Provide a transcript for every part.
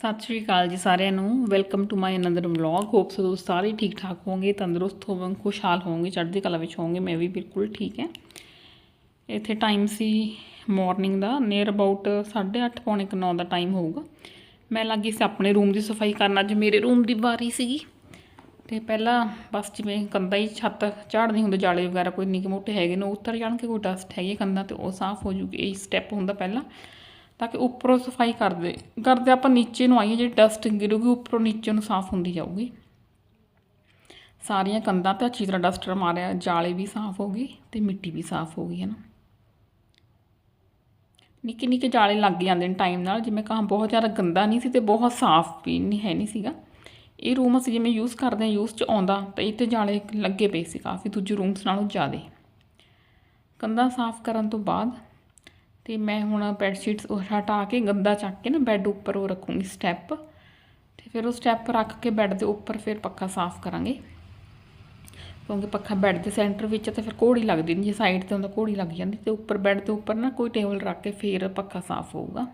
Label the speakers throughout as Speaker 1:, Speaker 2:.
Speaker 1: ਸਤਿ ਸ਼੍ਰੀ ਅਕਾਲ ਜੀ ਸਾਰਿਆਂ ਨੂੰ। Welcome to my another vlog hopes so ਸਾਰੇ ਠੀਕ ਠਾਕ ਹੋਵੋਗੇ, ਤੰਦਰੁਸਤ ਹੋਵੋਗੇ, ਖੁਸ਼ਹਾਲ ਹੋਵੋਗੇ, ਚੜ੍ਹਦੀ ਕਲਾ ਵਿੱਚ ਹੋਵੋਗੇ, ਮੈਂ ਵੀ ਬਿਲਕੁਲ ਠੀਕ ਹੈ। ਇੱਥੇ ਟਾਈਮ ਸੀ ਮਾਰਨਿੰਗ ਦਾ ਨੀਅਰ ਅਬਾਊਟ 8:30 ਪੌਣੇ 9 ਦਾ ਟਾਈਮ ਹੋਊਗਾ। ਮੈਂ ਲੱਗੀ ਸੀ ਆਪਣੇ ਰੂਮ ਦੀ ਸਫ਼ਾਈ ਕਰਨ, ਅੱਜ ਮੇਰੇ ਰੂਮ ਦੀ ਵਾਰੀ ਸੀਗੀ। ਤੇ ਪਹਿਲਾਂ ਬਸ ਜਿਵੇਂ ਕੰਧਾਂ ਹੀ ਛੱਤ ਝਾੜਨੀ ਹੁੰਦੇ, ਜਾਲੇ ਵਗੈਰਾ ਕੋਈ ਨਿੱਕੇ ਮੋਟੇ ਹੈਗੇ ਨੇ, ਉਹ ਉੱਤਰ ਜਾਣਗੇ ਕੋਈ ਡਸਟ ਹੈਗੀ ਹੈ ਕੰਧਾਂ ਤੇ, ਉਹ ਸਾਫ਼ ਹੋ ਜੂਗੀ, ਇਹ ਸਟੈਪ ਹੁੰਦਾ ਪਹਿਲਾਂ। ਤਾਂ ਕਿ ਉੱਪਰੋਂ ਸਫ਼ਾਈ ਕਰਦੇ ਕਰਦੇ ਆਪਾਂ ਨੀਚੇ ਨੂੰ ਆਈਏ, ਜਿਹੜੀ ਡਸਟ ਗਿਰੂਗੀ ਉੱਪਰੋਂ ਨੀਚੇ ਨੂੰ ਸਾਫ਼ ਹੁੰਦੀ ਜਾਊਗੀ। ਸਾਰੀਆਂ ਕੰਧਾਂ ਤੇ ਅੱਛੀ ਤਰ੍ਹਾਂ ਡਸਟਰ ਮਾਰਿਆ, ਜਾਲੇ ਵੀ ਸਾਫ਼ ਹੋ ਗਏ ਤੇ ਮਿੱਟੀ ਵੀ ਸਾਫ਼ ਹੋ ਗਈ, ਹੈ ਨਾ। ਨਿੱਕੇ ਨਿੱਕੇ ਜਾਲੇ ਲੱਗ ਜਾਂਦੇ ਨੇ ਟਾਈਮ ਨਾਲ, ਜਿਵੇਂ ਕਹਾਂ ਬਹੁਤ ਜ਼ਿਆਦਾ ਗੰਦਾ ਨਹੀਂ ਸੀ ਤੇ ਬਹੁਤ ਸਾਫ਼ ਵੀ ਨਹੀਂ, ਹੈ ਨਹੀਂ ਸੀਗਾ। ਇਹ ਰੂਮ ਅਸੀਂ ਜਿਵੇਂ ਯੂਜ਼ ਕਰਦੇ ਹਾਂ ਯੂਜ਼ 'ਚ ਆਉਂਦਾ, ਤਾਂ ਇਹ 'ਤੇ ਜਾਲੇ ਲੱਗੇ ਪਏ ਸੀ ਕਾਫੀ, ਦੂਜੇ ਰੂਮਸ ਨਾਲੋਂ ਜ਼ਿਆਦਾ। ਕੰਧਾਂ ਸਾਫ਼ ਕਰਨ ਤੋਂ ਬਾਅਦ ਤੇ ਮੈਂ ਹੁਣ ਬੈੱਡ ਸ਼ੀਟਸ ਹਟਾ ਕੇ ਗੰਦਾ ਚੱਕ ਕੇ ਨਾ ਬੈੱਡ ਉੱਪਰ ਉਹ ਰੱਖੂੰਗੀ ਸਟੈਪ ਤੇ ਫਿਰ ਉਹ ਸਟੈਪ ਰੱਖ ਕੇ ਬੈੱਡ ਦੇ ਉੱਪਰ ਫਿਰ ਪੱਖਾ ਸਾਫ਼ ਕਰਾਂਗੇ। ਕਿਉਂਕਿ ਪੱਖਾ ਬੈੱਡ ਦੇ ਸੈਂਟਰ ਵਿੱਚ ਹੈ ਤੇ ਫਿਰ ਕੋੜੀ ਲੱਗਦੀ ਨਹੀਂ ਜੇ ਸਾਈਡ ਤੇ ਹੁੰਦਾ ਕੋੜੀ ਲੱਗ ਜਾਂਦੀ ਤੇ ਉੱਪਰ ਬੈੱਡ ਦੇ ਉੱਪਰ ਨਾ ਕੋਈ ਟੇਬਲ ਰੱਖ ਕੇ ਫਿਰ ਪੱਖਾ ਸਾਫ਼ ਹੋਊਗਾ।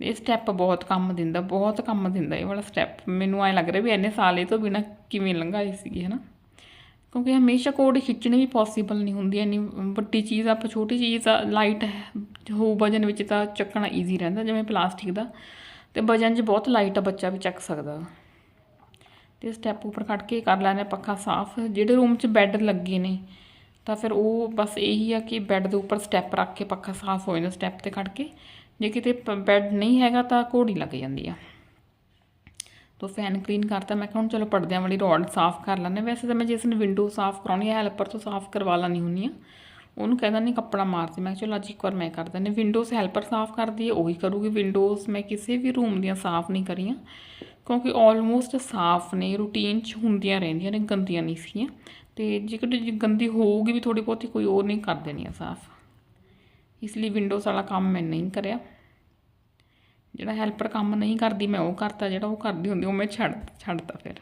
Speaker 1: ਇਹ ਸਟੈਪ ਬਹੁਤ ਕੰਮ ਦਿੰਦਾ, ਬਹੁਤ ਕੰਮ ਦਿੰਦਾ ਇਹ ਵਾਲਾ ਸਟੈਪ ਮੈਨੂੰ ਐ ਲੱਗ ਰਿਹਾ ਵੀ ਇੰਨੇ ਸਾਲ ਇਹ ਤੋਂ ਬਿਨਾ ਕਿਵੇਂ ਲੰਘਾਈ ਸੀਗੀ, ਹਨਾ? ਕਿਉਂਕਿ ਹਮੇਸ਼ਾ ਕੋਡ ਖਿੱਚਣੀ ਵੀ ਪੋਸੀਬਲ ਨਹੀਂ ਹੁੰਦੀ, ਇੰਨੀ ਵੱਡੀ ਚੀਜ਼ ਆਪਾਂ ਛੋਟੀ ਚੀਜ਼ ਆ ਲਾਈਟ ਹੋ ਵਜਨ ਵਿੱਚ ਤਾਂ ਚੱਕਣਾ ਈਜ਼ੀ ਰਹਿੰਦਾ, ਜਿਵੇਂ ਪਲਾਸਟਿਕ ਦਾ। ਤੇ ਵਜਨ 'ਚ ਬਹੁਤ ਲਾਈਟ ਆ, ਬੱਚਾ ਵੀ ਚੱਕ ਸਕਦਾ। ਤੇ ਸਟੈਪ ਉੱਪਰ ਕੱਢ ਕੇ ਕਰ ਲੈਣੇ ਪੱਖਾ ਸਾਫ਼। ਜਿਹੜੇ ਰੂਮ 'ਚ ਬੈੱਡ ਲੱਗੇ ਨੇ, ਤਾਂ ਫਿਰ ਉਹ ਬਸ ਇਹੀ ਆ ਕਿ ਬੈੱਡ ਦੇ ਉੱਪਰ ਸਟੈਪ ਰੱਖ ਕੇ ਪੱਖਾ ਸਾਫ਼ ਹੋ ਜਾਂਦਾ ਸਟੈਪ ਤੇ ਕੱਢ ਕੇ। ਜੇ ਕਿਤੇ ਬੈੱਡ ਨਹੀਂ ਹੈਗਾ ਤਾਂ ਘੋੜੀ ਲੱਗ ਜਾਂਦੀ ਆ। ਤੋ ਫੈਨ ਕਲੀਨ ਕਰਤਾ। ਮੈਂ ਕਿਹਾ ਹੁਣ ਚਲੋ ਪਰਦਿਆਂ ਵਾਲੀ ਰੋਡ ਸਾਫ਼ ਕਰ ਲੈਂਦੇ ਵੈਸੇ ਤਾਂ ਮੈਂ ਜਿਸ ਨੇ ਵਿੰਡੋ ਸਾਫ਼ ਕਰਾਉਣੀ ਹੈ ਹੈਲਪਰ ਤੋਂ ਸਾਫ਼ ਕਰਵਾ ਲੈਣੀ ਹੁੰਦੀ ਆ ਉਹਨੂੰ ਕਹਿੰਦਾ ਨਹੀਂ ਕੱਪੜਾ ਮਾਰਦੀ ਮੈਂ ਕਿਹਾ ਚਲੋ ਅੱਜ ਇੱਕ ਵਾਰ ਮੈਂ ਕਰ ਦਿੰਦੀ ਵਿੰਡੋਜ਼ ਹੈਲਪਰ ਸਾਫ਼ ਕਰਦੀ ਹੈ, ਉਹੀ ਕਰੂਗੀ। ਵਿੰਡੋਜ਼ ਮੈਂ ਕਿਸੇ ਵੀ ਰੂਮ ਦੀਆਂ ਸਾਫ਼ ਨਹੀਂ ਕਰੀਆਂ, ਕਿਉਂਕਿ ਆਲਮੋਸਟ ਸਾਫ਼ ਨੇ ਰੂਟੀਨ 'ਚ ਹੁੰਦੀਆਂ ਰਹਿੰਦੀਆਂ ਨੇ, ਗੰਦੀਆਂ ਨਹੀਂ ਸੀਗੀਆਂ। ਤੇ ਜੇਕਰ ਜੇ ਗੰਦੀ ਹੋਊਗੀ ਵੀ ਥੋੜੀ ਬਹੁਤੀ, ਕੋਈ ਉਹ ਨਹੀਂ ਕਰ ਦੇਣੀ ਆ ਸਾਫ਼। ਇਸ ਲਈ ਵਿੰਡੋਜ਼ ਵਾਲਾ ਕੰਮ ਮੈਂ ਨਹੀਂ ਕਰਿਆ। ਜਿਹੜਾ ਹੈਲਪਰ ਕੰਮ ਨਹੀਂ ਕਰਦੀ, ਮੈਂ ਉਹ ਕਰਤਾ, ਜਿਹੜਾ ਉਹ ਕਰਦੀ ਹੁੰਦੀ, ਉਹ ਮੈਂ ਛੱਡ, ਛੱਡਤਾ ਫਿਰ।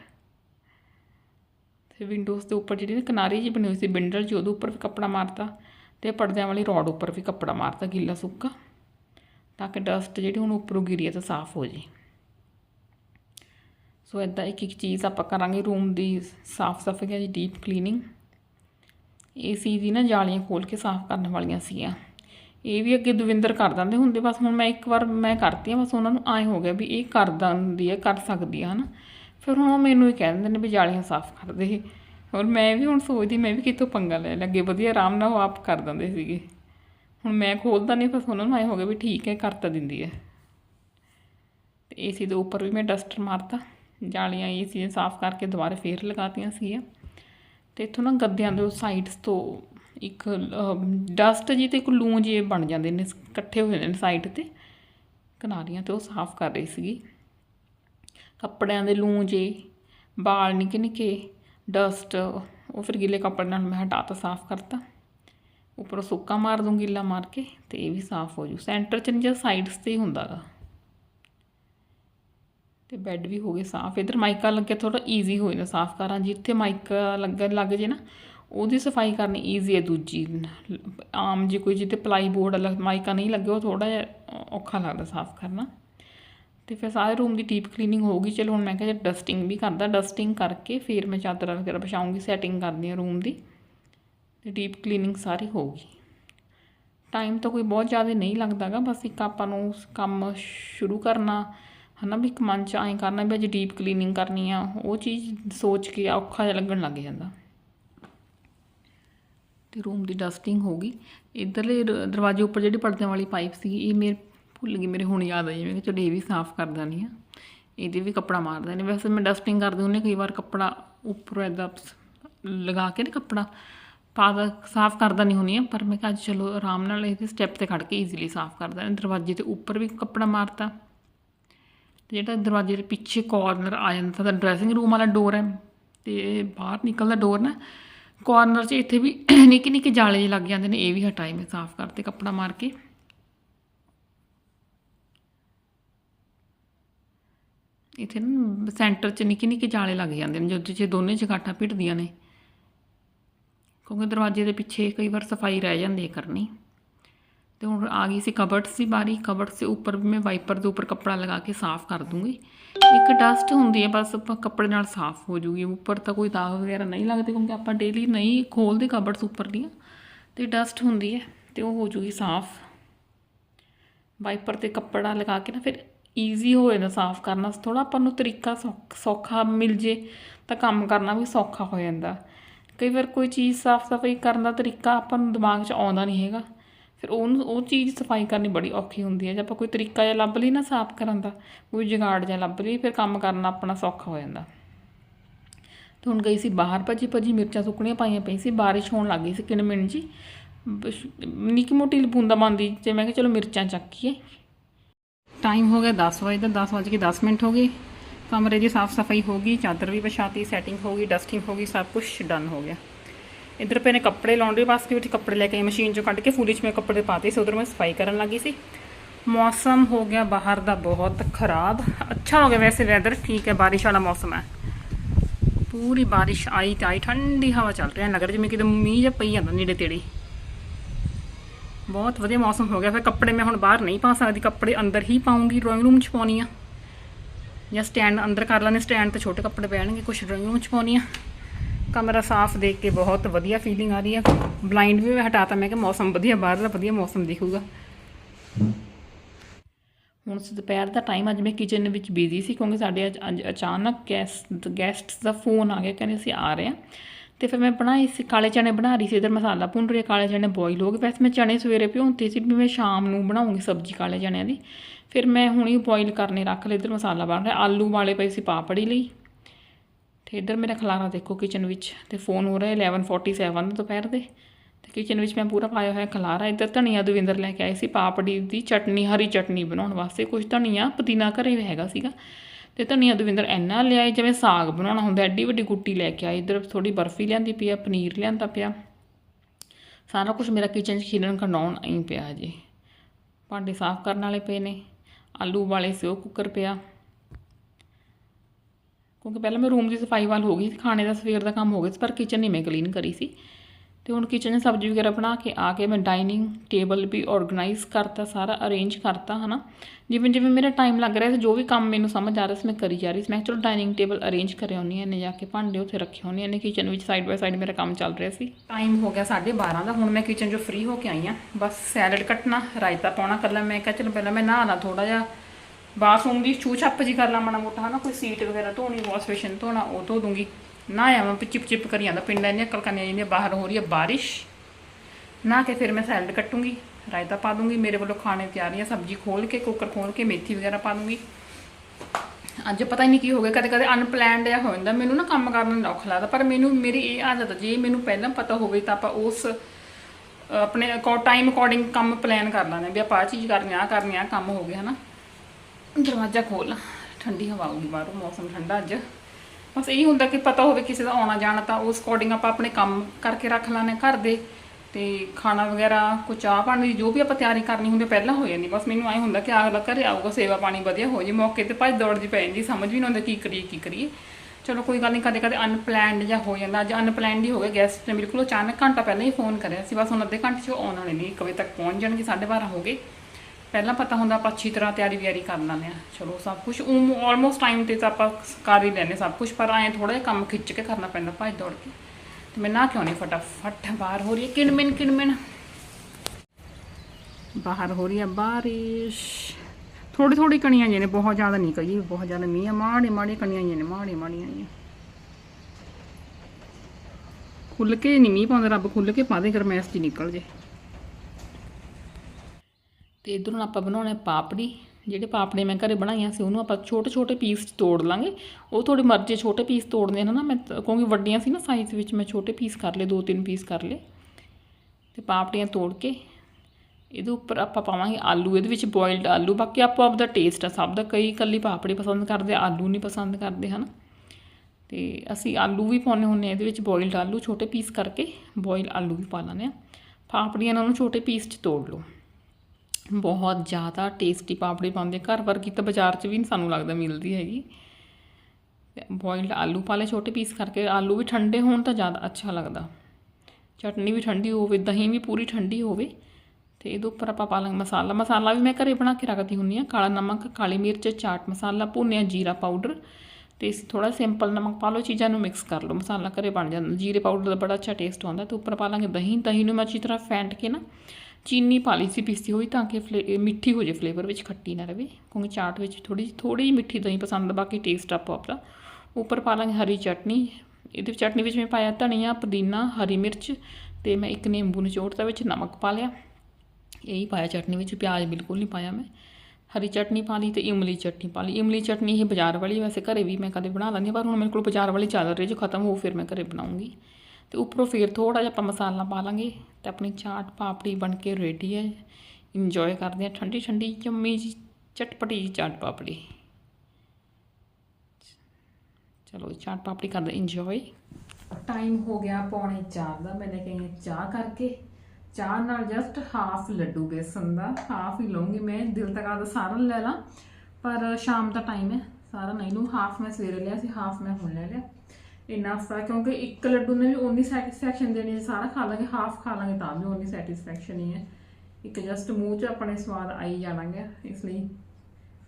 Speaker 1: ਤੇ ਵਿੰਡੋਜ਼ ਦੇ ਉੱਪਰ ਜਿਹੜੀ ਨਾ ਕਿਨਾਰੀ ਜੀ ਬਣੀ ਹੋਈ ਸੀ, ਬਿੰਡਲ ਜੀ ਉਹਦੇ ਉੱਪਰ ਵੀ ਕੱਪੜਾ ਮਾਰਤਾ। ਤੇ ਪਰਦਿਆਂ ਵਾਲੀ ਰੋਡ ਉੱਪਰ ਵੀ ਕੱਪੜਾ ਮਾਰਤਾ, ਗਿੱਲਾ ਸੁੱਕਾ, ਤਾਂ ਕਿ ਡਸਟ ਜਿਹੜੀ ਹੁਣ ਉੱਪਰੋਂ ਗਿਰੀ ਹੈ ਤਾਂ ਸਾਫ਼ ਹੋ ਜੇ ਸੋ ਇਦਾਂ ਇੱਕ ਇੱਕ ਚੀਜ਼ ਆਪਾਂ ਕਰਾਂਗੇ ਰੂਮ ਦੀ ਸਾਫ਼ ਸਫ਼ਾਈ ਦੀ ਡੀਪ ਕਲੀਨਿੰਗ ਏਸੀ ਦੀ ਨਾ ਜਾਲੀਆਂ ਖੋਲ ਕੇ ਸਾਫ਼ ਕਰਨ ਵਾਲੀਆਂ ਸੀਗੀਆਂ। ਇਹ ਵੀ ਅੱਗੇ ਦਵਿੰਦਰ ਕਰ ਦਿੰਦੇ ਹੁੰਦੇ, ਬਸ ਹੁਣ ਮੈਂ ਇੱਕ ਵਾਰ ਮੈਂ ਕਰਤੀ ਆ, ਬਸ ਉਹਨਾਂ ਨੂੰ ਆਏ ਹੋ ਗਿਆ ਵੀ ਇਹ ਕਰ ਦਿੰਦੀ ਹੈ ਕਰ ਸਕਦੀ ਆ, ਹਨਾ। ਫਿਰ ਹੁਣ ਉਹ ਮੈਨੂੰ ਹੀ ਕਹਿ ਦਿੰਦੇ ਨੇ ਵੀ ਜਾਲੀਆਂ ਸਾਫ਼ ਕਰ ਦੇ। ਔਰ ਮੈਂ ਵੀ ਹੁਣ ਸੋਚਦੀ, ਮੈਂ ਵੀ ਕਿਤੋਂ ਪੰਗਾ ਲੈ ਲੱਗੇ ਵਧੀਆ ਆਰਾਮ ਨਾਲ ਉਹ ਆਪ ਕਰ ਦਿੰਦੇ ਸੀਗੇ। ਹੁਣ ਮੈਂ ਖੋਲਦਾ ਨਹੀਂ ਬਸ ਉਹਨਾਂ ਨੂੰ ਆਏ ਹੋ ਗਿਆ ਵੀ ਠੀਕ ਹੈ, ਕਰ ਤਾਂ ਦਿੰਦੀ ਹੈ। ਤੇ ਏਸੀ ਦੇ ਉੱਪਰ ਵੀ ਮੈਂ ਡਸਟਰ ਮਾਰਤਾ, ਜਾਲੀਆਂ ਏਸੀ ਸਾਫ਼ ਕਰਕੇ ਦੁਬਾਰਾ ਫੇਰ ਲਗਾਤੀਆਂ ਸੀਗੀਆਂ। ਤੇ ਇੱਥੋਂ ਨਾ ਗੱਦਿਆਂ ਦੇ ਸਾਈਡਸ ਤੋਂ ਇੱਕ ਡਸਟ ਜੀ ਤੇ ਇੱਕ ਲੂੰ ਜੇ ਬਣ ਜਾਂਦੇ ਨੇ, ਇਕੱਠੇ ਹੋ ਜਾਂਦੇ ਨੇ ਸਾਈਡ ਤੇ। ਕਿਨਾਰੀਆਂ ਤੇ ਉਹ ਸਾਫ਼ ਕਰ ਰਹੀ ਸੀਗੀ। ਕੱਪੜਿਆਂ ਦੇ ਲੂੰ ਜੇ ਬਾਲ ਨਿੱਕੇ ਨਿੱਕੇ ਡਸਟ ਉਹ ਫਿਰ ਗਿੱਲੇ ਕੱਪੜੇ ਨਾਲ ਮੈਂ ਹਟਾ ਤਾ, ਸਾਫ਼ ਕਰਤਾ। ਉੱਪਰੋਂ ਸੁੱਕਾ ਮਾਰ ਦੂੰ ਗਿੱਲਾ ਮਾਰ ਕੇ, ਤੇ ਇਹ ਵੀ ਸਾਫ਼ ਹੋ ਜੂ। ਸੈਂਟਰ 'ਚ ਨਹੀਂ ਜਾਂ ਸਾਈਡਸ ਤੇ ਹੀ ਹੁੰਦਾ ਗਾ। ਤੇ ਬੈੱਡ ਵੀ ਹੋ ਗਏ ਸਾਫ਼। ਇਧਰ ਮਾਈਕਾ ਲੱਗਿਆ ਥੋੜਾ ਈਜ਼ੀ ਹੋ ਜਾਂਦਾ ਸਾਫ਼ ਕਰਾਂ। ਜਿੱਥੇ ਮਾਈਕਾ ਲੱਗਣ ਲੱਗ ਜੇ ਨਾ ਉਹਦੀ ਸਫ਼ਾਈ ਕਰਨੀ ਈਜ਼ੀ ਹੈ ਦੂਜੀ ਆਮ ਜੇ ਕੋਈ ਜਿੱਤੇ ਪਲਾਈ ਬੋਰਡ ਵਾਲਾ ਮਾਈਕਾ ਨਹੀਂ ਲੱਗਿਆ, ਉਹ ਥੋੜਾ ਜਿਹਾ ਔਖਾ ਲੱਗਦਾ ਸਾਫ਼ ਕਰਨਾ। ਤੇ ਫਿਰ ਸਾਰੇ ਰੂਮ ਦੀ ਡੀਪ ਕਲੀਨਿੰਗ ਹੋਊਗੀ ਚਲੋ ਹੁਣ ਮੈਂ ਕਿਹਾ ਜੇ ਡਸਟਿੰਗ ਵੀ ਕਰਦਾ ਡਸਟਿੰਗ ਕਰਕੇ ਫਿਰ ਮੈਂ ਚਾਦਰਾਂ ਵਗੈਰਾ ਵਿਛਾਉਂਗੀ ਸੈਟਿੰਗ ਕਰਦੀ ਹਾਂ ਰੂਮ ਦੀ। ਤੇ ਡੀਪ ਕਲੀਨਿੰਗ ਸਾਰੀ ਹੋਊਗੀ ਟਾਈਮ ਤਾਂ ਕੋਈ ਬਹੁਤ ਜ਼ਿਆਦਾ ਨਹੀਂ ਲੱਗਦਾਗਾ ਬਸ ਇੱਕ ਆਪਾਂ ਨੂੰ ਕੰਮ ਸ਼ੁਰੂ ਕਰਨਾ, ਹਨਾ ਵੀ ਇੱਕ ਮਨ ਚ ਐਂ ਕਰਨਾ ਵੀ ਅੱਜ ਡੀਪ ਕਲੀਨਿੰਗ ਕਰਨੀ ਆ। ਉਹ ਚੀਜ਼ ਸੋਚ ਕੇ ਔਖਾ ਜਿਹਾ ਲੱਗਣ ਲੱਗ ਜਾਂਦਾ। ਤੇ ਰੂਮ ਦੀ ਡਸਟਿੰਗ ਹੋ ਗਈ। ਇਧਰਲੇ ਦਰਵਾਜ਼ੇ ਉੱਪਰ ਜਿਹੜੀ ਪਰਦਿਆਂ ਵਾਲੀ ਪਾਈਪ ਸੀ ਇਹ ਮੇਰੇ, ਭੁੱਲ ਗਈ ਮੇਰੇ, ਹੁਣ ਯਾਦ ਆਈ ਮੈਂ ਕਿ ਚਲੋ ਇਹ ਵੀ ਸਾਫ਼ ਕਰ ਦਾਨੀ ਆ ਇਹਦੇ ਵੀ ਕੱਪੜਾ ਮਾਰਦਾ ਨੇ। ਵੈਸੇ ਮੈਂ ਡਸਟਿੰਗ ਕਰਦੀ ਹੁੰਦੀ ਕਈ ਵਾਰ ਕੱਪੜਾ ਉੱਪਰੋਂ ਇਦਾਂ ਲਗਾ ਕੇ ਨਾ ਕੱਪੜਾ ਪਾ ਦਾ, ਸਾਫ਼ ਕਰਦਾ ਨਹੀਂ ਹੁੰਦੀ ਆ ਪਰ ਮੈਂ ਕਿਹਾ ਅੱਜ ਚਲੋ ਆਰਾਮ ਨਾਲ ਇਹਦੇ ਸਟੈਪ ਤੇ ਖੜ ਕੇ ਈਜ਼ੀਲੀ ਸਾਫ਼ ਕਰਦਾ ਦਰਵਾਜ਼ੇ 'ਤੇ ਉੱਪਰ ਵੀ ਕੱਪੜਾ ਮਾਰਤਾ। ਤੇ ਜਿਹੜਾ ਦਰਵਾਜ਼ੇ ਦੇ ਪਿੱਛੇ ਕਾਰਨਰ ਆ ਜਾਂਦਾ ਤਾਂ ਡਰੈਸਿੰਗ ਰੂਮ ਵਾਲਾ ਡੋਰ ਹੈ, ਤੇ ਬਾਹਰ ਨਿਕਲਦਾ ਡੋਰ ਨਾ ਕਾਰਨਰ 'ਚ ਇੱਥੇ ਵੀ ਨਿੱਕੇ ਨਿੱਕੇ ਜਾਲੇ ਜਿਹੇ ਲੱਗ ਜਾਂਦੇ ਨੇ, ਇਹ ਵੀ ਹਟਾਏ ਮੈਂ ਸਾਫ਼ ਕਰਤੇ ਕੱਪੜਾ ਮਾਰ ਕੇ। ਇੱਥੇ ਨਾ ਸੈਂਟਰ 'ਚ ਨਿੱਕੇ ਨਿੱਕੇ ਜਾਲੇ ਲੱਗ ਜਾਂਦੇ ਨੇ, ਜਦੋਂ ਜੇ ਦੋਨੇ ਜਗਾਟਾਂ ਭਿੜਦੀਆਂ ਨੇ। ਕਿਉਂਕਿ ਦਰਵਾਜ਼ੇ ਦੇ ਪਿੱਛੇ ਕਈ ਵਾਰ ਸਫ਼ਾਈ ਰਹਿ ਜਾਂਦੀ ਹੈ ਕਰਨੀ। ਤੇ ਹੁਣ ਆ ਗਈ ਸੀ ਕਬਰਡਸ ਦੀ ਬਾਰੀ ਕਬਰਡਸ ਦੇ ਉੱਪਰ ਵੀ ਮੈਂ ਵਾਈਪਰ ਦੇ ਉੱਪਰ ਕੱਪੜਾ ਲਗਾ ਕੇ ਸਾਫ਼ ਕਰ ਦੂੰਗੀ। ਇੱਕ ਡਸਟ ਹੁੰਦੀ ਹੈ, ਬਸ ਆਪਾਂ ਕੱਪੜੇ ਨਾਲ ਸਾਫ਼ ਹੋ ਜੂਗੀ। ਉੱਪਰ ਤਾਂ ਕੋਈ ਦਾਗ ਵਗੈਰਾ ਨਹੀਂ ਲੱਗਦੇ, ਕਿਉਂਕਿ ਆਪਾਂ ਡੇਲੀ ਨਹੀਂ ਖੋਲਦੇ ਕਬਰਡਸ ਉੱਪਰ ਦੀਆਂ। ਤੇ ਡਸਟ ਹੁੰਦੀ ਹੈ ਤੇ ਉਹ ਹੋ ਜੂਗੀ ਸਾਫ਼। ਵਾਈਪਰ ਤੇ ਕੱਪੜਾ ਲਗਾ ਕੇ ਨਾ ਫਿਰ ਈਜ਼ੀ ਹੋ ਜਾਂਦਾ ਸਾਫ਼ ਕਰਨਾ ਥੋੜਾ ਆਪਾਂ ਨੂੰ ਤਰੀਕਾ ਸੌਖ- ਸੌਖਾ ਮਿਲ ਜੇ ਤਾਂ ਕੰਮ ਕਰਨਾ ਵੀ ਸੌਖਾ ਹੋ ਜਾਂਦਾ। ਕਈ ਵਾਰ ਕੋਈ ਚੀਜ਼ ਸਾਫ਼ ਸਫ਼ਾਈ ਕਰਨ ਦਾ ਤਰੀਕਾ ਆਪਾਂ ਨੂੰ ਦਿਮਾਗ 'ਚ ਆਉਂਦਾ ਨਹੀਂ ਹੈਗਾ। ਫਿਰ ਉਹਨੂੰ ਉਹ ਚੀਜ਼ ਸਫ਼ਾਈ ਕਰਨੀ ਬੜੀ ਔਖੀ ਹੁੰਦੀ ਹੈ। ਜੇ ਆਪਾਂ ਕੋਈ ਤਰੀਕਾ ਜਿਹਾ ਲੱਭ ਲਈ ਨਾ ਸਾਫ਼ ਕਰਨ ਦਾ, ਕੋਈ ਜੁਗਾੜ ਜਿਹਾ ਲੱਭ ਲਈ, ਫਿਰ ਕੰਮ ਕਰਨਾ ਆਪਣਾ ਸੌਖਾ ਹੋ ਜਾਂਦਾ। ਤੇ ਹੁਣ ਗਈ ਸੀ ਬਾਹਰ ਭੱਜੀ ਭੱਜੀ ਮਿਰਚਾਂ ਸੁੱਕਣੀਆਂ ਪਾਈਆਂ ਪਈ ਸੀ, ਬਾਰਿਸ਼ ਹੋਣ ਲੱਗ ਗਈ ਸੀ ਕਿਣ ਮਿੰਟ ਜੀ ਨਿੱਕੀ ਮੋਟੀ ਬੂੰਦਾ ਬੰਦੀ ਤੇ ਮੈਂ ਕਿਹਾ ਚਲੋ ਮਿਰਚਾਂ ਚੱਕੀਏ। ਟਾਈਮ ਹੋ ਗਿਆ 10 ਵਜੇ ਦਾ 10 ਵਜੇ ਕੇ 10 ਮਿੰਟ ਹੋ ਗਏ। ਕਮਰੇ ਦੀ ਸਾਫ਼ ਸਫ਼ਾਈ ਹੋ ਗਈ, ਚਾਦਰ ਵੀ ਵਿਛਾਤੀ ਸੈਟਿੰਗ ਹੋ ਗਈ ਡਸਟਿੰਗ ਹੋ ਗਈ, ਸਭ ਕੁਝ ਡਨ ਹੋ ਗਿਆ। ਇੱਧਰ ਪਏ ਨੇ ਕੱਪੜੇ ਲਾਉਂਡਰੀ ਬਾਸਕਟ ਵਿੱਚ ਕੱਪੜੇ ਲੈ ਕੇ ਆਈ ਮਸ਼ੀਨ ਚੋਂ ਕੱਢ ਕੇ ਫੁੱਲੀ 'ਚ ਮੈਂ ਕੱਪੜੇ ਪਾਤੇ ਸੀ, ਉਧਰ ਮੈਂ ਸਫ਼ਾਈ ਕਰਨ ਲੱਗੀ ਸੀ। ਮੌਸਮ ਹੋ ਗਿਆ ਬਾਹਰ ਦਾ ਬਹੁਤ ਖਰਾਬ। ਅੱਛਾ ਹੋ ਗਿਆ ਵੈਸੇ ਵੈਦਰ ਠੀਕ ਹੈ, ਬਾਰਿਸ਼ ਵਾਲਾ ਮੌਸਮ ਹੈ। ਪੂਰੀ ਬਾਰਿਸ਼ ਆਈ ਤਾਂ ਆਈ, ਠੰਡੀ ਹਵਾ ਚੱਲ ਰਹੀ ਹੈ ਲੱਗ ਰਿਹਾ ਜਿਵੇਂ ਕਿਤੇ ਮੀਂਹ ਜਿਹਾ ਪਈ ਜਾਂਦਾ ਨੇੜੇ ਤੇੜੇ। ਬਹੁਤ ਵਧੀਆ ਮੌਸਮ ਹੋ ਗਿਆ। ਫਿਰ ਕੱਪੜੇ ਮੈਂ ਹੁਣ ਬਾਹਰ ਨਹੀਂ ਪਾ ਸਕਦੀ, ਕੱਪੜੇ ਅੰਦਰ ਹੀ ਪਾਉਂਗੀ ਡਰਾਇੰਗ ਰੂਮ 'ਚ ਪਾਉਣੀ ਆ। ਜਾਂ ਸਟੈਂਡ ਅੰਦਰ ਕਰ ਲੈਣੇ ਸਟੈਂਡ ਤੇ ਛੋਟੇ ਕੱਪੜੇ ਪੈਣਗੇ ਕੁਝ ਡਰਾਇੰਗ ਰੂਮ 'ਚ ਪਾਉਣੀ ਆ। ਕਮਰਾ ਸਾਫ਼ ਦੇਖ ਕੇ ਬਹੁਤ ਵਧੀਆ ਫੀਲਿੰਗ ਆ ਰਹੀ ਆ। ਬਲਾਈਂਡ ਵੀ ਮੈਂ ਹਟਾਤਾ ਮੈਂ ਕਿ ਮੌਸਮ ਵਧੀਆ, ਬਾਹਰ ਦਾ ਵਧੀਆ ਮੌਸਮ ਦਿਖੂਗਾ। ਹੁਣ ਦੁਪਹਿਰ ਦਾ ਟਾਈਮ ਅੱਜ ਮੈਂ ਕਿਚਨ ਵਿੱਚ ਬਿਜ਼ੀ ਸੀ, ਕਿਉਂਕਿ ਸਾਡੇ ਅੱਜ ਅੱਜ ਅਚਾਨਕ ਗੈਸਟ ਗੈਸਟਸ ਦਾ ਫੋਨ ਆ ਗਿਆ, ਕਹਿੰਦੇ ਅਸੀਂ ਆ ਰਹੇ ਹਾਂ ਤੇ ਫਿਰ ਮੈਂ ਬਣਾਈ ਸੀ, ਕਾਲੇ ਚਣੇ ਬਣਾ ਰਹੀ ਸੀ, ਇਧਰ ਮਸਾਲਾ ਭੁੰਨ ਰਹੀ ਕਾਲੇ ਚਣੇ ਬੋਇਲ ਹੋ ਗਏ। ਵੈਸੇ ਮੈਂ ਚਣੇ ਸਵੇਰੇ ਭਿਉਂਤੇ ਸੀ ਵੀ ਮੈਂ ਸ਼ਾਮ ਨੂੰ ਬਣਾਉਂਗੀ ਸਬਜ਼ੀ ਕਾਲੇ ਚਣਿਆਂ ਦੀ। ਫਿਰ ਮੈਂ ਹੁਣੀ ਬੋਇਲ ਕਰਨੇ ਰੱਖ ਲਏ, ਇਧਰ ਮਸਾਲਾ ਬਣ ਰਿਹਾ, ਆਲੂ ਵਾਲੇ ਪਏ ਸੀ ਪਾਪੜੀ ਲਈ। ਤੇ ਇਧਰ ਮੇਰਾ ਖਲਾਰਾ ਦੇਖੋ ਕਿਚਨ ਵਿੱਚ ਤੇ ਫੋਨ ਹੋ ਰਿਹਾ 11:47 ਦੁਪਹਿਰ ਦੇ ਤੇ ਕਿਚਨ ਵਿੱਚ ਮੈਂ ਪੂਰਾ ਪਾਇਆ ਹੋਇਆ ਖਲਾਰਾ। ਇੱਧਰ ਧਨੀਆ ਦਵਿੰਦਰ ਲੈ ਕੇ ਆਏ ਸੀ ਪਾਪੜੀ ਦੀ ਚਟਨੀ, ਹਰੀ ਚਟਨੀ ਬਣਾਉਣ ਵਾਸਤੇ। ਕੁਝ ਧਨੀਆ ਪੁਦੀਨਾ ਘਰੇ ਵੀ ਹੈਗਾ ਸੀਗਾ। ਤੇ ਧਨੀਆ ਦਵਿੰਦਰ ਇੰਨਾ ਲਿਆਏ ਜਿਵੇਂ ਸਾਗ ਬਣਾਉਣਾ ਹੁੰਦਾ, ਐਡੀ ਵੱਡੀ ਗੁੱਟੀ ਲੈ ਕੇ ਆਏ। ਇੱਧਰ ਥੋੜੀ ਬਰਫੀ ਲਿਆਂਦੀ ਪਈ ਆ, ਪਨੀਰ ਲਿਆਂਦਾ ਪਿਆ। ਸਾਰਾ ਕੁਝ ਮੇਰਾ ਕਿਚਨ 'ਚ ਖਿਲਣ ਖੰਡਾਉਣ ਆਈ ਪਿਆ ਜੀ। ਭਾਂਡੇ ਸਾਫ਼ ਕਰਨ ਵਾਲੇ ਪਏ ਨੇ, ਆਲੂ ਵਾਲੇ ਸੀ ਉਹ ਕੁੱਕਰ ਪਿਆ। ਕਿਉਂਕਿ ਪਹਿਲਾਂ ਮੈਂ ਰੂਮ ਦੀ ਸਫ਼ਾਈ ਵੱਲ ਹੋ ਗਈ ਸੀ, ਖਾਣੇ ਦਾ ਸਵੇਰ ਦਾ ਕੰਮ ਹੋ ਗਿਆ ਸੀ, ਪਰ ਕਿਚਨ ਨਹੀਂ ਮੈਂ ਕਲੀਨ ਕਰੀ ਸੀ। ਤੇ ਹੁਣ ਕਿਚਨ 'ਚ ਸਬਜ਼ੀ ਵਗੈਰਾ ਬਣਾ ਕੇ ਆ ਕੇ ਮੈਂ ਡਾਈਨਿੰਗ ਟੇਬਲ ਵੀ ਆਰਗੇਨਾਈਜ਼ ਕਰਤਾ, ਸਾਰਾ ਅਰੇਂਜ ਕਰਤਾ, ਹਨਾ। ਜਿਵੇਂ ਜਿਵੇਂ ਮੇਰਾ ਟਾਈਮ ਲੱਗ ਰਿਹਾ ਸੀ, ਜੋ ਵੀ ਕੰਮ ਮੈਨੂੰ ਸਮਝ ਆ ਰਿਹਾ ਸੀ, ਮੈਂ ਕਰੀ ਜਾ ਰਹੀ ਸੀ। ਮੈਂ ਕਿਹਾ ਚਲੋ ਡਾਈਨਿੰਗ ਟੇਬਲ ਅਰੇਂਜ ਕਰਿਆ ਆਉਂਦੀ ਹਾਂ ਨੇ ਜਾ ਕੇ ਭਾਂਡੇ ਉੱਥੇ ਰੱਖੇ ਹੁੰਦੇ ਨੇ ਕਿਚਨ ਵਿੱਚ ਸਾਈਡ ਬਾਈ ਸਾਈਡ ਮੇਰਾ ਕੰਮ ਚੱਲ ਰਿਹਾ ਸੀ। ਟਾਈਮ ਹੋ ਗਿਆ 12:30 ਦਾ, ਹੁਣ ਮੈਂ ਕਿਚਨ 'ਚੋਂ ਫ੍ਰੀ ਹੋ ਕੇ ਆਈ ਹਾਂ। ਬਸ ਸੈਲਡ ਕੱਟਣਾ, ਰਾਇਤਾ ਪਾਉਣਾ, ਕੱਲਾ ਮੈਂ ਕਿਹਾ ਚਲੋ ਪਹਿਲਾਂ ਮੈਂ ਨਹਾ ਲਾ ਥੋੜਾ ਜਿਹਾ ਬਾਥਰੂਮ ਦੀ ਛੂ ਛੱਪ ਜੀ ਕਰ ਲਾ ਮਾੜਾ ਮੋਟਾ ਹਨਾ ਕੋਈ ਸੀਟ ਵਗੈਰਾ ਧੋਣੀ ਵਾਸ਼ ਬੇਸਿਨ ਧੋਣਾ ਉਹ ਧੋ ਦੂੰਗੀ। ਨਾ ਆਵਾਂ ਚਿਪ ਚਿਪ ਕਰੀ ਜਾਂਦਾ ਪਿੰਡਾਂ ਇੰਨੀਆਂ ਕਲਕਾਨੀਆਂ ਜਾਂਦੀਆਂ ਬਾਹਰ ਹੋ ਰਹੀ ਹੈ ਬਾਰਿਸ਼। ਨਾ ਕੇ ਫਿਰ ਮੈਂ ਸੈਲਡ ਕੱਟੂੰਗੀ ਰਾਇਤਾ ਪਾ ਦੂੰਗੀ ਮੇਰੇ ਵੱਲੋਂ ਖਾਣੇ ਤਿਆਰ ਹੈ ਸਬਜ਼ੀ ਖੋਲ ਕੇ ਕੁੱਕਰ ਖੋਲ ਕੇ ਮੇਥੀ ਵਗੈਰਾ ਪਾ ਦੂੰਗੀ। ਅੱਜ ਪਤਾ ਹੀ ਨਹੀਂ ਕੀ ਹੋ ਗਿਆ ਕਦੇ ਕਦੇ ਅਨਪਲੈਨਡ ਜਿਹਾ ਹੋ ਜਾਂਦਾ ਮੈਨੂੰ ਨਾ ਕੰਮ ਕਰਨ ਦਾ ਔਖਾ ਲੱਗਦਾ ਪਰ ਮੈਨੂੰ ਮੇਰੀ ਇਹ ਆਦਤ ਜੇ ਮੈਨੂੰ ਪਹਿਲਾਂ ਪਤਾ ਹੋਵੇ ਤਾਂ ਆਪਾਂ ਉਸ ਅ, ਆਪਣੇ ਟਾਈਮ ਅਕੋਰਡਿੰਗ ਕੰਮ ਪਲਾਨ ਕਰ ਲੈਂਦੇ ਵੀ ਆਪਾਂ ਆਹ ਚੀਜ਼ ਕਰਨੀ ਆ ਕਰਨੀ ਆ ਕੰਮ ਹੋ ਗਿਆ ਹਨਾ। ਦਰਵਾਜ਼ਾ ਖੋਲ ਠੰਡੀ ਹਵਾ ਆਊਗੀ ਬਾਹਰੋਂ ਮੌਸਮ ਠੰਡਾ ਅੱਜ। ਬਸ ਇਹੀ ਹੁੰਦਾ ਕਿ ਪਤਾ ਹੋਵੇ ਕਿਸੇ ਦਾ ਆਉਣਾ ਜਾਣਾ, ਤਾਂ ਉਸ ਅਕੋਰਡਿੰਗ ਆਪਾਂ ਆਪਣੇ ਕੰਮ ਕਰਕੇ ਰੱਖ ਲਾਣੇ ਘਰ ਦੇ। ਤੇ ਖਾਣਾ ਵਗੈਰਾ ਕੋ ਚਾਹ ਪਾਣੀ ਦੀ ਜੋ ਵੀ ਆਪਾਂ ਤਿਆਰੀ ਕਰਨੀ ਹੁੰਦੀ ਪਹਿਲਾਂ ਹੋ ਜਾਂਦੀ ਬਸ ਮੈਨੂੰ ਐ ਹੁੰਦਾ ਕਿ ਅਗਲਾ ਘਰੇ ਆਊਗਾ, ਸੇਵਾ ਪਾਣੀ ਵਧੀਆ ਹੋ ਜੇ, ਮੌਕੇ ਤੇ ਭੱਜ ਦੌੜ ਜੀ ਪੈ ਜਾਂਦੀ, ਸਮਝ ਵੀ ਨਹੀਂ ਆਉਂਦਾ ਕੀ ਕਰੀਏ ਕੀ ਕਰੀਏ। ਚਲੋ ਕੋਈ ਗੱਲ ਨਹੀਂ ਕਦੇ ਕਦੇ ਅਨਪਲੈਨਡ ਜਾਂ ਹੋ ਜਾਂਦਾ। ਅੱਜ ਅਨਪਲੈਨਡ ਹੀ ਹੋ ਗਿਆ ਗੈਸਟ ਨੇ, ਬਿਲਕੁਲ ਅਚਾਨਕ ਘੰਟਾ ਪਹਿਲਾਂ ਹੀ ਫੋਨ ਕਰਿਆ ਸੀ। ਬਸ ਹੁਣ ਅੱਧੇ ਘੰਟੇ 'ਚ ਉਹ ਆਉਣ ਵਾਲੇ ਨੇ 1 ਵਜੇ ਤੱਕ ਪਹੁੰਚ ਜਾਣਗੇ 12:30 ਹੋ ਗਏ। ਪਹਿਲਾਂ ਪਤਾ ਹੁੰਦਾ ਆਪਾਂ ਅੱਛੀ ਤਰ੍ਹਾਂ ਤਿਆਰੀ ਵਿਆਰੀ ਕਰ ਲੈਂਦੇ ਆ ਚਲੋ ਸਭ ਕੁਝ ਆਲਮੋਸਟ ਟਾਈਮ ਤੇ ਤਾਂ ਆਪਾਂ ਕਰ ਹੀ ਲੈਂਦੇ ਸਭ ਕੁਝ ਪਰ ਐਂ ਥੋੜਾ ਜਿਹਾ ਕੰਮ ਖਿੱਚ ਕੇ ਕਰਨਾ ਪੈਂਦਾ ਭੱਜ ਦੌੜ ਕੇ। ਤੇ ਮੈਂ ਨਾ ਕਿਉਂ ਨਹੀਂ ਫਟਾਫਟ ਬਾਹਰ ਹੋ ਰਹੀ ਹੈ? ਕਿਣਮਿਣ ਕਿਣਮਿਣ। ਬਾਹਰ ਹੋ ਰਹੀ ਹੈ ਬਾਰਿਸ਼। ਥੋੜੀ ਥੋੜੀ ਕਣੀਆਂ ਜਿਹੇ ਨੇ, ਬਹੁਤ ਜ਼ਿਆਦਾ ਨਹੀਂ ਕਹੀ, ਬਹੁਤ ਜ਼ਿਆਦਾ ਮੀਂਹ ਆ ਮਾੜੇ ਮਾੜੇ ਕਣੀਆਂ ਜਿਹੇ ਨੇ, ਮਾੜੇ ਮਾੜੀਆਂ ਆਈਆਂ ਖੁੱਲ ਕੇ ਨਹੀਂ ਮੀਂਹ ਪਾਉਂਦਾ, ਰੱਬ ਖੁੱਲ ਕੇ ਪਾ ਦੇ, ਗਰਮੈਸ਼ ਦੀ ਨਿਕਲ ਜੇ। ਤੇ ਇਧਰੋਂ ਆਪਾਂ ਬਣਾਉਣੇ ਪਾਪੜੀ, ਜਿਹੜੇ ਪਾਪੜੇ ਮੈਂ ਘਰੇ ਬਣਾਈਆਂ ਸੀ, ਉਹਨੂੰ ਆਪਾਂ ਛੋਟੇ ਛੋਟੇ ਪੀਸ 'ਚ ਤੋੜ ਲਾਂਗੇ। ਉਹ ਥੋੜੀ ਮਰਜ਼ੀ ਛੋਟੇ ਪੀਸ ਤੋੜਨੇ ਨੇ ਨਾ, ਮੈਂ ਕਿਉਂਕਿ ਵੱਡੀਆਂ ਸੀ ਨਾ ਸਾਈਜ਼ ਵਿੱਚ, ਮੈਂ ਛੋਟੇ ਪੀਸ ਕਰ ਲਏ, ਦੋ ਤਿੰਨ ਪੀਸ ਕਰ ਲਏ। ਤੇ ਪਾਪੜੀਆਂ ਤੋੜ ਕੇ, ਇਹਦੇ ਉੱਪਰ ਆਪਾਂ ਪਾਵਾਂਗੇ ਆਲੂ, ਇਹਦੇ ਵਿੱਚ ਬੋਇਲਡ ਆਲੂ, ਬਾਕੀ ਆਪੋ ਆਪ ਦਾ ਟੇਸਟ ਆ, ਸਭ ਦਾ ਕਈ ਕੱਲੀ ਪਾਪੜੀ ਪਸੰਦ ਕਰਦੇ, ਆਲੂ ਨਹੀਂ ਪਸੰਦ ਕਰਦੇ, ਹਨ। ਤੇ ਅਸੀਂ ਆਲੂ ਵੀ ਪਾਉਣੇ ਹੁੰਦੇ ਆ ਇਹਦੇ ਵਿੱਚ ਬੋਇਲਡ ਆਲੂ, ਛੋਟੇ ਪੀਸ ਕਰਕੇ ਬੋਇਲ ਆਲੂ ਵੀ ਪਾ ਲੈਂਦੇ ਆ ਪਾਪੜੀਆਂ ਨੂੰ ਛੋਟੇ ਪੀਸ 'ਚ ਤੋੜ ਲਓ। ਬਹੁਤ ਜ਼ਿਆਦਾ ਟੇਸਟੀ ਪਾਪੜੀ ਪਾਉਂਦੇ ਘਰ ਵਰਗੀ ਤਾਂ ਬਾਜ਼ਾਰ 'ਚ ਵੀ ਨਹੀਂ ਸਾਨੂੰ ਲੱਗਦਾ ਮਿਲਦੀ ਹੈਗੀ। ਬੋਇਲਡ ਆਲੂ ਪਾ ਲਏ ਛੋਟੇ ਪੀਸ ਕਰਕੇ, ਆਲੂ ਵੀ ਠੰਡੇ ਹੋਣ ਤਾਂ ਜ਼ਿਆਦਾ ਅੱਛਾ ਲੱਗਦਾ। ਚਟਨੀ ਵੀ ਠੰਡੀ ਹੋਵੇ, ਦਹੀਂ ਵੀ ਪੂਰੀ ਠੰਡੀ ਹੋਵੇ। ਤੇ ਇਹਦੇ ਉੱਪਰ ਆਪਾਂ ਪਾ ਲਾਂਗੇ ਮਸਾਲਾ। ਮਸਾਲਾ ਵੀ ਮੈਂ ਘਰੇ ਬਣਾ ਕੇ ਰੱਖਦੀ ਹੁੰਦੀ ਆ ਕਾਲਾ ਨਮਕ, ਕਾਲੀ ਮਿਰਚ, ਚਾਟ ਮਸਾਲਾ, ਭੁੰਨਿਆ ਜੀਰਾ ਪਾਊਡਰ ਤੇ ਥੋੜਾ ਸਿੰਪਲ ਨਮਕ ਪਾ ਲਓ, ਚੀਜ਼ਾਂ ਨੂੰ ਮਿਕਸ ਕਰ ਲਓ। ਮਸਾਲਾ ਘਰੇ ਬਣ ਜਾਂਦਾ। ਜੀਰੇ ਪਾਊਡਰ ਦਾ ਬੜਾ ਅੱਛਾ ਟੇਸਟ ਆਉਂਦਾ। ਤੇ ਉੱਪਰ ਪਾ ਲਾਂਗੇ ਦਹੀਂ। ਦਹੀਂ ਨੂੰ ਮੈਂ ਅੱਛੀ ਤਰ੍ਹਾਂ ਫੈਂਟ ਕੇ ਨਾ ਚੀਨੀ ਪਾ ਲਈ ਸੀ ਪੀਸੀ ਹੋਈ ਤਾਂ ਕਿ ਫਲੇ ਮਿੱਠੀ ਹੋ ਜੇ ਫਲੇਵਰ ਵਿੱਚ ਖੱਟੀ ਨਾ ਰਵੇ ਕਿਉਂਕਿ ਚਾਟ ਵਿੱਚ ਥੋੜੀ ਥੋੜੀ ਜਿਹੀ ਮਿੱਠੀ ਦਹੀਂ ਪਸੰਦ ਬਾਕੀ ਟੇਸਟ ਆਪੋ ਆਪਦਾ। ਉੱਪਰ ਪਾ ਲਾਂਗੇ ਹਰੀ ਚਟਨੀ ਇਹਦੇ ਵਿੱਚ ਚਟਨੀ ਵਿੱਚ ਮੈਂ ਪਾਇਆ ਧਨੀਆ ਪੁਦੀਨਾ ਹਰੀ ਮਿਰਚ ਤੇ ਮੈਂ ਇੱਕ ਨਿੰਬੂ ਨਿਚੋੜਤਾ ਵਿੱਚ ਨਮਕ ਪਾ ਲਿਆ। ਇਹੀ ਪਾਇਆ ਚਟਨੀ ਵਿੱਚ ਪਿਆਜ਼ ਬਿਲਕੁਲ ਨਹੀਂ ਪਾਇਆ ਮੈਂ। ਹਰੀ ਚਟਨੀ ਪਾ ਲਈ ਤੇ ਇਮਲੀ ਚਟਨੀ ਪਾ ਲਈ। ਇਮਲੀ ਚਟਨੀ ਇਹ ਬਾਜ਼ਾਰ ਵਾਲੀ ਵੈਸੇ ਘਰੇ ਵੀ ਮੈਂ ਕਦੇ ਬਣਾ ਲੈਂਦੀ ਹਾਂ, ਪਰ ਹੁਣ ਮੇਰੇ ਕੋਲ ਬਾਜ਼ਾਰ ਵਾਲੀ ਚੱਲ ਰਹੀ ਜੋ ਖਤਮ ਹੋ ਫਿਰ ਮੈਂ ਘਰੇ ਬਣਾਉਂਗੀ। ਤੇ ਉੱਪਰੋਂ ਫਿਰ ਥੋੜਾ ਜਿਹਾ ਆਪਾਂ ਮਸਾਲਾ ਪਾ ਲਾਂਗੇ ਤੇ ਆਪਣੀ ਚਾਟ ਪਾਪੜੀ ਬਣ ਕੇ ਰੈਡੀ ਹੈ। ਇੰਜੋਏ ਕਰਦੇ ਹਾਂ ਠੰਡੀ ਠੰਡੀ ਜੰਮੀ ਜੀ ਚਟਪਟੀ ਜਿਹੀ ਚਾਟ ਪਾਪੜੀ। ਚਲੋ ਚਾਟ ਪਾਪੜੀ ਕਰਦੇ ਇੰਜੋਏ ਟਾਈਮ ਹੋ ਗਿਆ ਪੌਣੇ 4 ਦਾ, ਮੈਨੇ ਕਹੀ ਚਾਹ ਕਰਕੇ। ਚਾਹ ਨਾਲ ਜਸਟ ਹਾਫ ਲੱਡੂ ਬੇਸਨ ਦਾ ਹਾਫ ਹੀ ਲਵਾਂਗੀ ਮੈਂ, ਦਿਲ ਤੱਕ ਆਦਾ ਸਾਰਾ ਲੈ ਲਾਂ। ਪਰ ਸ਼ਾਮ ਦਾ ਟਾਈਮ ਹੈ, ਸਾਰਾ ਨਹੀਂ ਲੂੰ ਹਾਫ ਮੈਂ ਸਵੇਰੇ ਲਿਆ ਸੀ ਹਾਫ ਮੈਂ ਹੁਣ ਲੈ ਲਿਆ। ਇੰਨਾ ਫਾ ਕਿਉਂਕਿ ਇੱਕ ਲੱਡੂ ਨੇ ਵੀ ਓਨੀ ਸੈਟੀਸਫੈਕਸ਼ਨ ਦੇਣੀ ਹੈ ਸਾਰਾ ਖਾ ਲਾਂਗੇ ਹਾਫ ਖਾ ਲਾਂਗੇ ਤਾਂ ਵੀ ਓਨੀ ਸੈਟੀਸਫੈਕਸ਼ਨ ਹੀ ਹੈ। ਇੱਕ ਜਸਟ ਮੂੰਹ 'ਚ ਆਪਣੇ ਸਵਾਦ ਆਈ ਜਾਣਾਗਾ, ਇਸ ਲਈ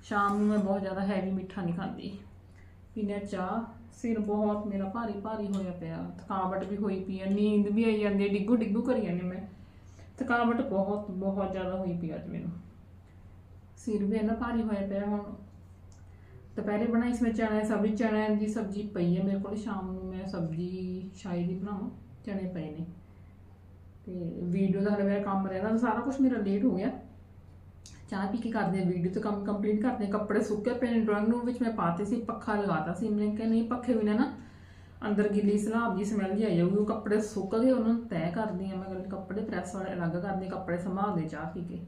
Speaker 1: ਸ਼ਾਮ ਨੂੰ ਮੈਂ ਬਹੁਤ ਜ਼ਿਆਦਾ ਹੈਵੀ ਮਿੱਠਾ ਨਹੀਂ ਖਾਂਦੀ। ਪੀਣਾ ਚਾਹ, ਸਿਰ ਬਹੁਤ ਮੇਰਾ ਭਾਰੀ ਭਾਰੀ ਹੋਇਆ ਪਿਆ, ਥਕਾਵਟ ਵੀ ਹੋਈ ਪਈ ਹੈ, ਨੀਂਦ ਵੀ ਆਈ ਜਾਂਦੀ ਹੈ, ਡਿੱਗੂ ਡਿੱਗੂ ਕਰੀ ਜਾਂਦੀ ਮੈਂ। ਥਕਾਵਟ ਬਹੁਤ ਬਹੁਤ ਜ਼ਿਆਦਾ ਹੋਈ ਪਈ ਅੱਜ ਮੈਨੂੰ। ਸਿਰ ਵੀ ਇੰਨਾ ਭਾਰੀ ਹੋਇਆ ਪਿਆ, ਹੁਣ ਦੁਪਹਿਰੇ ਬਣਾਈ ਸੀ ਮੈਂ ਚਣੇ, ਸਬਜ਼ੀ ਚਣਿਆਂ ਦੀ ਸਬਜ਼ੀ ਪਈ ਹੈ ਮੇਰੇ ਕੋਲ, ਸ਼ਾਮ ਨੂੰ ਮੈਂ ਸਬਜ਼ੀ ਸ਼ਾਇਦ ਹੀ ਬਣਾਵਾਂ, ਚਣੇ ਪਏ ਨੇ। ਤੇ ਵੀਡੀਓ ਦਾ ਹਲੇ ਮੇਰਾ ਕੰਮ ਰਹਿੰਦਾ ਸਾਰਾ ਕੁਝ ਮੇਰਾ ਲੇਟ ਹੋ ਗਿਆ। ਚਾਹ ਪੀ ਕੇ ਕਰਦੇ ਆ ਵੀਡੀਓ ਤੇ ਕੰਮ ਕੰਪਲੀਟ ਕਰਦੇ ਆ ਕੱਪੜੇ ਸੁੱਕੇ ਪਏ ਨੇ ਡਰਾਇੰਗ ਰੂਮ ਵਿੱਚ ਮੈਂ ਪਾਤੇ ਸੀ, ਪੱਖਾ ਲਗਾਤਾ ਸੀ। ਮੈਂ ਕਿਹਾ ਨਹੀਂ, ਪੱਖੇ ਬਿਨਾਂ ਨਾ ਅੰਦਰ ਗਿੱਲੀ ਸਲਾਬ ਦੀ ਸਮੈਲ ਜੀ ਆਈ ਜਾਊਗੀ। ਉਹ ਕੱਪੜੇ ਸੁੱਕ ਗਏ, ਉਹਨਾਂ ਨੂੰ ਤੈਅ ਕਰਦੀ ਆ ਮੈਂ ਗੱਲ ਕੱਪੜੇ ਪ੍ਰੈਸ ਵਾਲੇ ਅਲੱਗ ਕਰਦੇ ਕੱਪੜੇ ਸੰਭਾਲਦੇ ਚਾਹ ਪੀ ਕੇ।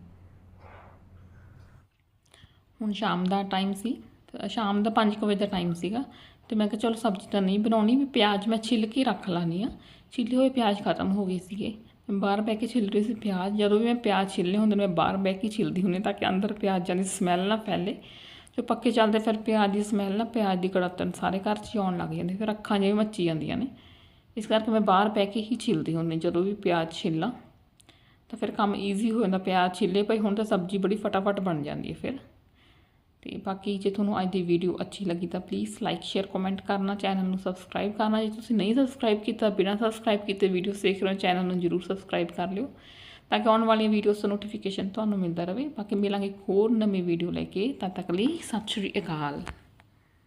Speaker 1: ਹੁਣ ਸ਼ਾਮ ਦਾ ਟਾਈਮ ਸੀ। ਸ਼ਾਮ ਦਾ 5 ਵਜੇ ਦਾ ਟਾਈਮ ਸੀਗਾ ਤੇ ਮੈਂ ਕਿਹਾ ਚਲੋ ਸਬਜ਼ੀ ਤਾਂ ਨਹੀਂ ਬਣਾਉਣੀ, ਵੀ ਪਿਆਜ਼ ਮੈਂ ਛਿੱਲ ਕੇ ਰੱਖ ਲਾਨੀ ਆ ਛਿੱਲੇ ਹੋਏ ਪਿਆਜ਼ ਖਤਮ ਹੋ ਗਏ ਸੀਗੇ। ਮੈਂ ਬਾਹਰ ਬਹਿ ਕੇ ਛਿੱਲ ਰਹੀ ਸੀ ਪਿਆਜ਼, ਜਦੋਂ ਵੀ ਮੈਂ ਪਿਆਜ਼ ਛਿੱਲੇ ਹੁੰਦੇ ਨੇ ਮੈਂ ਬਾਹਰ ਬਹਿ ਕੇ ਛਿੱਲਦੀ ਹੁੰਦੀ ਤਾਂ ਕਿ ਅੰਦਰ ਪਿਆਜ਼ਾਂ ਦੀ ਸਮੈਲ ਨਾ ਫੈਲੇ। ਜੋ ਪੱਕੇ ਚੱਲਦੇ ਫਿਰ ਪਿਆਜ਼ ਦੀ ਸਮੈਲ ਨਾ, ਪਿਆਜ਼ ਦੀ ਕੜਤਨ ਸਾਰੇ ਘਰ 'ਚ ਹੀ ਆਉਣ ਲੱਗ ਜਾਂਦੀ, ਫਿਰ ਅੱਖਾਂ ਜਿਵੇਂ ਮੱਚੀ ਜਾਂਦੀਆਂ ਨੇ। ਇਸ ਕਰਕੇ ਮੈਂ ਬਾਹਰ ਬਹਿ ਕੇ ਹੀ ਛਿੱਲਦੀ ਹੁੰਦੀ ਜਦੋਂ ਵੀ ਪਿਆਜ਼ ਛਿੱਲਾਂ। ਤਾਂ ਫਿਰ ਕੰਮ ਈਜ਼ੀ ਹੋ ਜਾਂਦਾ, ਪਿਆਜ਼ ਛਿੱਲੇ ਪਈ ਹੁਣ ਤਾਂ ਸਬਜ਼ੀ ਬੜੀ ਫਟਾਫਟ ਬਣ ਜਾਂਦੀ ਹੈ ਫਿਰ। ਤੇ ਬਾਕੀ ਜੇ ਤੁਹਾਨੂੰ ਅੱਜ ਦੀ ਵੀਡੀਓ ਅੱਛੀ ਲੱਗੀ ਤਾਂ ਪਲੀਜ਼ ਲਾਈਕ ਸ਼ੇਅਰ ਕਮੈਂਟ ਕਰਨਾ ਚੈਨਲ ਨੂੰ ਸਬਸਕ੍ਰਾਈਬ ਕਰਨਾ। ਜੇ ਤੁਸੀਂ ਨਹੀਂ ਸਬਸਕ੍ਰਾਈਬ ਕੀਤਾ, ਬਿਨਾਂ ਸਬਸਕ੍ਰਾਈਬ ਕੀਤੇ ਵੀਡੀਓਸ ਦੇਖ ਰਹੇ ਹੋ ਚੈਨਲ ਨੂੰ ਜਰੂਰ ਸਬਸਕ੍ਰਾਈਬ ਕਰ ਲਿਓ ਤਾਂ ਕਿ ਆਉਣ ਵਾਲੀਆਂ ਵੀਡੀਓਸ ਦਾ ਨੋਟੀਫਿਕੇਸ਼ਨ ਤੁਹਾਨੂੰ ਮਿਲਦਾ ਰਹੇ। ਬਾਕੀ ਮਿਲਾਂਗੇ ਇੱਕ ਹੋਰ ਨਵੀਂ ਵੀਡੀਓ ਲੈ ਕੇ। ਤਦ ਤੱਕ ਲਈ ਸਤਿ ਸ਼੍ਰੀ ਅਕਾਲ।